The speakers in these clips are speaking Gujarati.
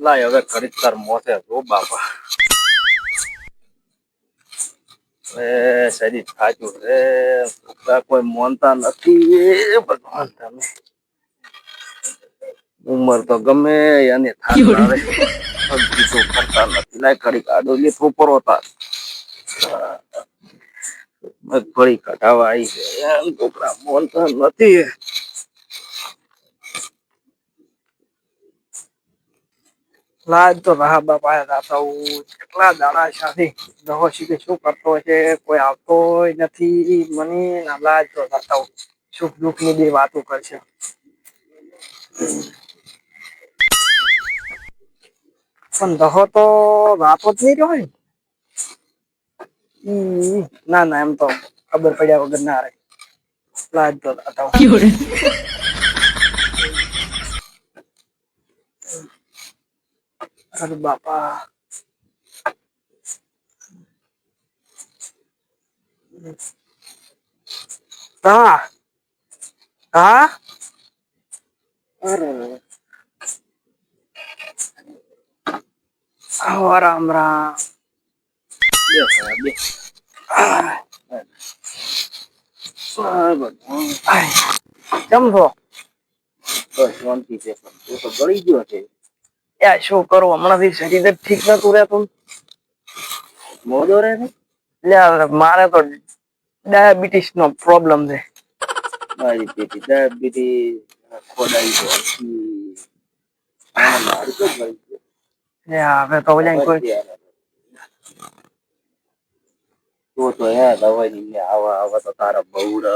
લાય, હવે ખરીદ તાર મોથે જો કોઈ મોનતા નથી. તો ગમે, એને થાક તો કરતા નથી. લાય ખરી કાઢો લે તાર. મગફળી કઢાવા આવી છે. એમ, છોકરા મોનતા નથી. લાજ તો રહા બાપા રાતા હું કેટલા દાડા સાથે રહો શું કરતો છે કોઈ આવતો નથી, મને લાજ તો રાતા સુખ દુઃખની બે વાતો કરશે. પણ દહો તો રાતો જ નહીં રહ્યો ને. ના ના, એમ તો ખબર પડ્યા વગર ના રહે. લાજ તો રાતા હું 有人，અરે બાપા હા હા અરે આવો રામ રામ બે ભલા, બે આ, આ ભગવાન. આય, કેમ છો બસ શાંતિ છે પણ તું તો ગળી ગયો છે યા શું કરો હમણાંથી શરીર ઠીક નતું રહેતું. મોડો એટલે મારે તો ડાયાબિટીસ નો પ્રોબ્લેમ છે પેટી ડાયાબિટીસ ખોડાઈ ગયું. હવે તો ઓલા કોઈ તો તો હે દવાની આવા આવા તો તારા બહુરન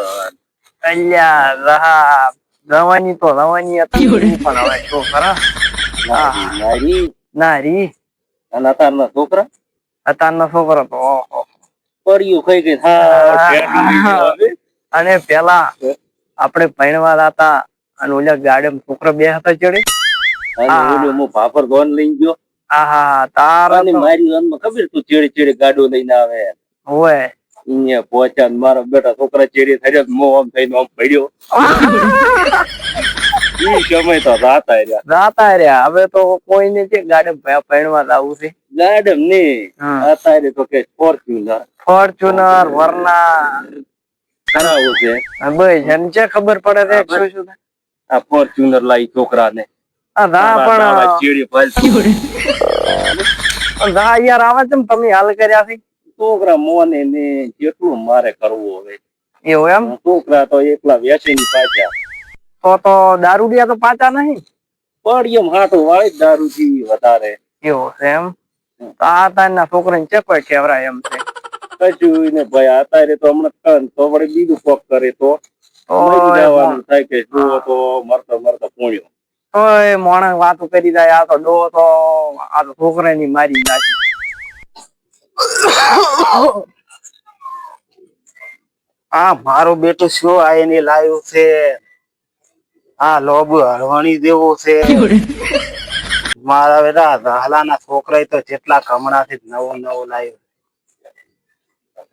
અલ્યા રહા. દવાની તો દવાની હતી પણ હવે શું કરા? નારી નારી અને અતારના છોકરા? અતારના છોકરા તો પડ્યું કઈ ગઈ અને પેલા આપણે ભણવા હતા અને ઓલા ગાડી છોકરા બે હતા ચડે. હું. ભાફર ગોન લઈ ગયો. આહા તારા મારી વાનમાં ખબર તું ચેડી ચેડી ગાડો લઈને આવે? હોય. અહીંયા પહોંચ્યા મારા બેટા છોકરા ચેડી થયા મો આમ થઈને આમ પડ્યો સમય તો રાત રહ્યા રાતા રહ્યા હવે તો કોઈને છે ગાડી ભણવા જવું છે? ગાડમ ને હા. અત્યારે તો કે ફોર્ચ્યુનર ફોર્ચ્યુનર વરના. કરાવું છે. બસ એને છે ખબર પડે છે શું શું આ ફોર્ચ્યુનર લાઈ છોકરાને. આ રા પણ ચેડી ફાલતું રા યાર આવે છે તમે હાલ કર્યા છે? છોકરા મોને ને જેટલું મારે કરવું હવે એવું એમ? છોકરા તો એકલા વેચી ની પાછા. તો તો દારૂડિયા તો પાછા નહીં. એમ હાટું વાળી જ દારૂ વધારે. એવો છે એમ? આ તારના છોકરાને કોઈ કેવરાય એમ છે. કશું ને ભાઈ અત્યારે તો હમણાં કાન તો વળી બીજું પોક કરે તો. તો જવાનું થાય કે જુઓ તો મરતો મરતો પૂણ્યો. ઓય મોણા વાતો કરી જાય આ તો ડો તો આ તો છોકરાની મારી નાખી આ મારો બેટો શું આ એને લાવ્યો છે? આ લોબ હળવણી જેવો છે. મારા બેટા દહલાના છોકરા તો જેટલા કમણા થી નવો નવો લાવ્યો.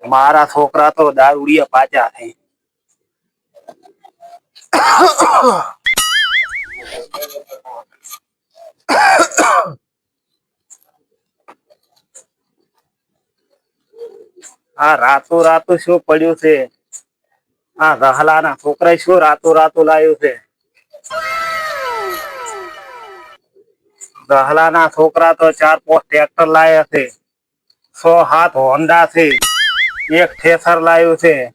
મારા છોકરા તો દારૂડિયા પાછા થઈ આ રાતો રાતો શું પડ્યું છે? આ રહલાના છોકરા શું રાતો રાતો લાવ્યું છે? દહલાના છોકરા તો ચાર પાંચ ટ્રેક્ટર લાયા છે. સો હાથ હોન્ડા છે. એક થેસર લાવ્યું છે.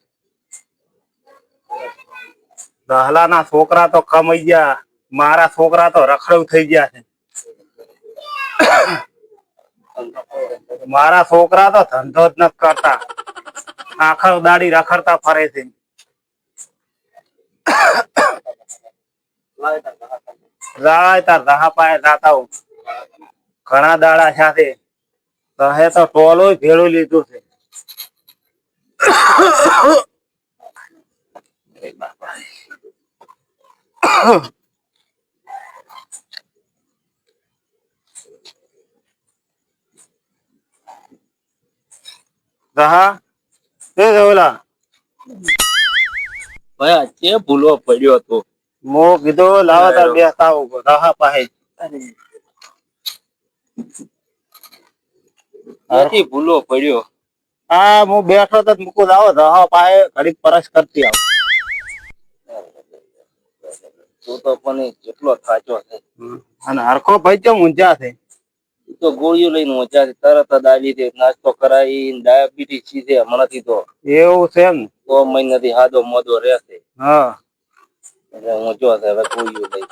દહલાના છોકરા તો કમાઈ ગયા. મારા છોકરા તો રખડવ થઈ ગયા છે. મારા છોકરા તો ધંધો જ નથી કરતા. આખર દાડી રખડતા ફરે છે. રાય તાર રાહ પાય રાતા ઘણા દાડા સાથે રહે તો ટોલો ભેળું લીધું છે. રહા જવલા ભાઈ, આ કે ભૂલો પડ્યો હતો? મો કીધો લાવો તાર બેસતા ઊભો. રાહા પાહે. અરે. નથી ભૂલો પડ્યો. હા હું બેઠો તો મૂકું. લાવો રાહા પાહે ઘડી પરસ કરતી આવ. તું તો પણ કેટલો થાચો છે. અને હરખો ભાઈ કેમ ઊંચા છે? તું તો ગોળીઓ લઈને ઊંચા છે. તરત જ આવી દે નાસ્તો કરાવી ડાયાબિટીસ છે હમણાંથી તો. એવું છે એમ? તો મહિનાથી હાદો મોદો રહેશે. હા. એટલે ઊંચો જો હવે કોઈ લઈ.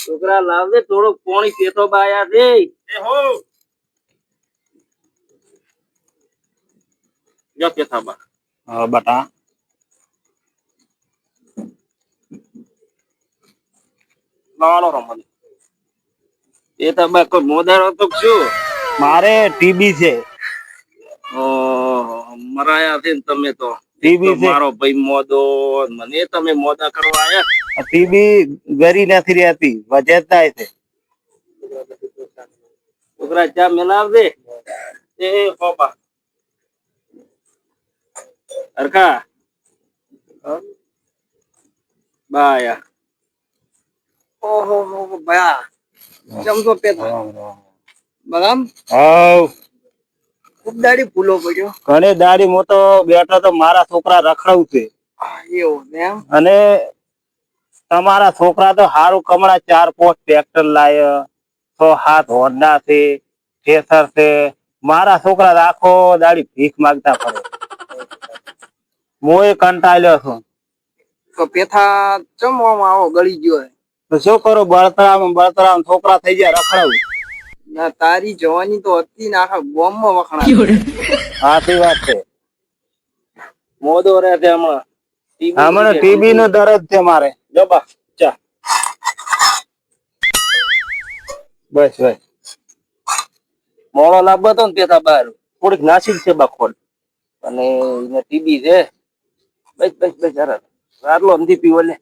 છોકરા લાવજે થોડુંક પોણી પેટો બાયા છે જો પેથાબા હા બટા. લાલો રમણ. એ તો બા કોઈ મોદારો તો શું? મારે ટીબી છે. મરાયા છે ને તમે તો. ટીબી છે. મારો ભાઈ મોદો મને તમે મોદા કરવા આયા? ટીબી ગરી નથી રહેતી વજે છે. છોકરા ચા મેલાવજે. એ પોપા અરકા બાયા ઓહો હો બયા ચમચો પેતા બરામ? હાવ ખૂબ દાડી ભૂલો પડ્યો. ઘણી દાડી હું તો બેઠો તો મારા છોકરા રખડવું છે. એવું એમ? અને તમારા છોકરા તો હારું કમળા ચાર પોસ્ટ ટ્રેક્ટર લાય છ હાથ હોન્ડા છે થેસર છે. મારા છોકરા રાખો દાડી ભીખ માંગતા ફરે. એ કંટાળ્યો છું. તો પેથા ચમવામાં આવો ગળી ગયો. તો શું કરો? બળતરામ બળતરામ છોકરા થઈ ગયા રખડાવું. ના તારી જવાની તો હતી ને આખા ગોમમાં વખણા સાચી વાત છે. મોદો રહે છે હમણાં. હમણાં ટીબી નો દર્દ છે મારે. જો બા ચા બસ બસ. મોળો લાભ હતો ને પેથા બહાર. થોડીક નાસિક છે બાખોડ અને એને ટીબી છે. બસ બસ બસ જરા રાતલો અંધી પીવો લે.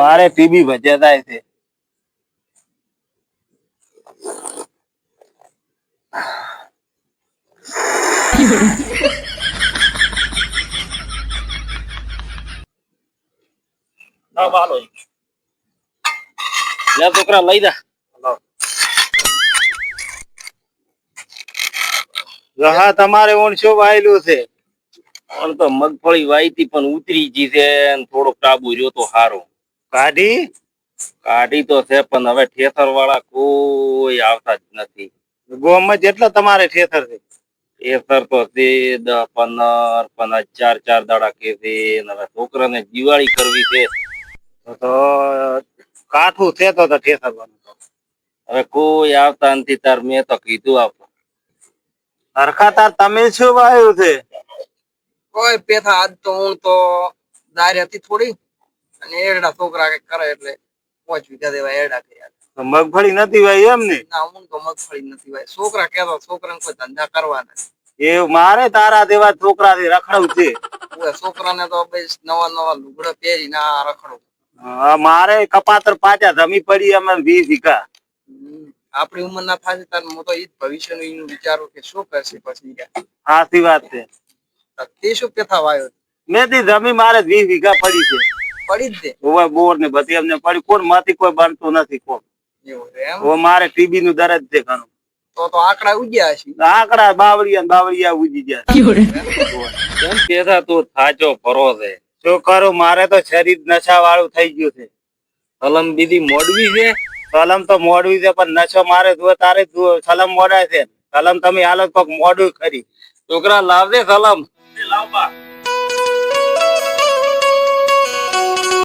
મારે પીબી વજે થાય છે. છોકરા લઈ જા. હા તમારે ઓણ શું વાયેલું છે. પણ તો મગફળી વાયતી પણ ઉતરી ગઈ છે થોડોક કાબુ રહ્યો તો સારો કાઢી? કાઢી તો છે પણ હવે ઠેસર વાળા કોઈ આવતા જ નથી. ગોમાં જેટલા તમારે ઠેસર છે? ઠેસર તો છે દસ પંદર પંદર ચાર ચાર દાડા કે છે હવે છોકરાને દિવાળી કરવી છે. તો કાઠું છે તો ઠેસર બનતો હવે કોઈ આવતા નથી તાર મેં તો કીધું આપ હરખા તાર તમે શું વાયું છે? કોઈ પેથા આજ તો હું તો દાર હતી થોડી અને એરડા છોકરા કે કરે એટલે પાંચ વીઘા દેવા એરડા કર્યા મગફળી નથી વાઈ એમ ને? ના હું તો મગફળી નથી ભાઈ છોકરા કેતો છોકરાને કોઈ ધંધા કરવાના એ મારે તારા દેવા છોકરા થી રખડવું છે. છોકરાને તો બસ નવા નવા લુગડા પહેરી ના રખડો મારે કપાતર પાછા જમી પડી અમે વીસ વીઘા. આપણી ઉંમર ના થાય તાર મોટો તો ઈ જ ભવિષ્યનું એનું વિચારો કે શું કરશે પછી કે. સાચી વાત છે. તે શું પેથા વાયો? મેં તી જમી મારે વીસ વીઘા પડી છે. પડી જ દે. ઓવે બોર ને બધી અમને પડી. કોણ માથી કોઈ બનતું નથી કોણ. એવું છે એમ? હવે મારે ટીબી નું દરજ છે ઘણું. તો તો આંકડા ઉગ્યા આંકડા બાવળિયા બાવળિયા ઉજી ગયા. કેમ તું થાચો ફરો છે શું કરું? મારે તો શરીર નશા વાળું થઈ ગયું છે. કલમ બીજી મોડવી છે. સલમ તો મોડવી છે, પણ નશો મારે જુઓ તારે સલમ મોડાય છે. સલમ તમે હાલો કોક મોડું ખરી છોકરા, લાવજે સલમ. લાવ બા.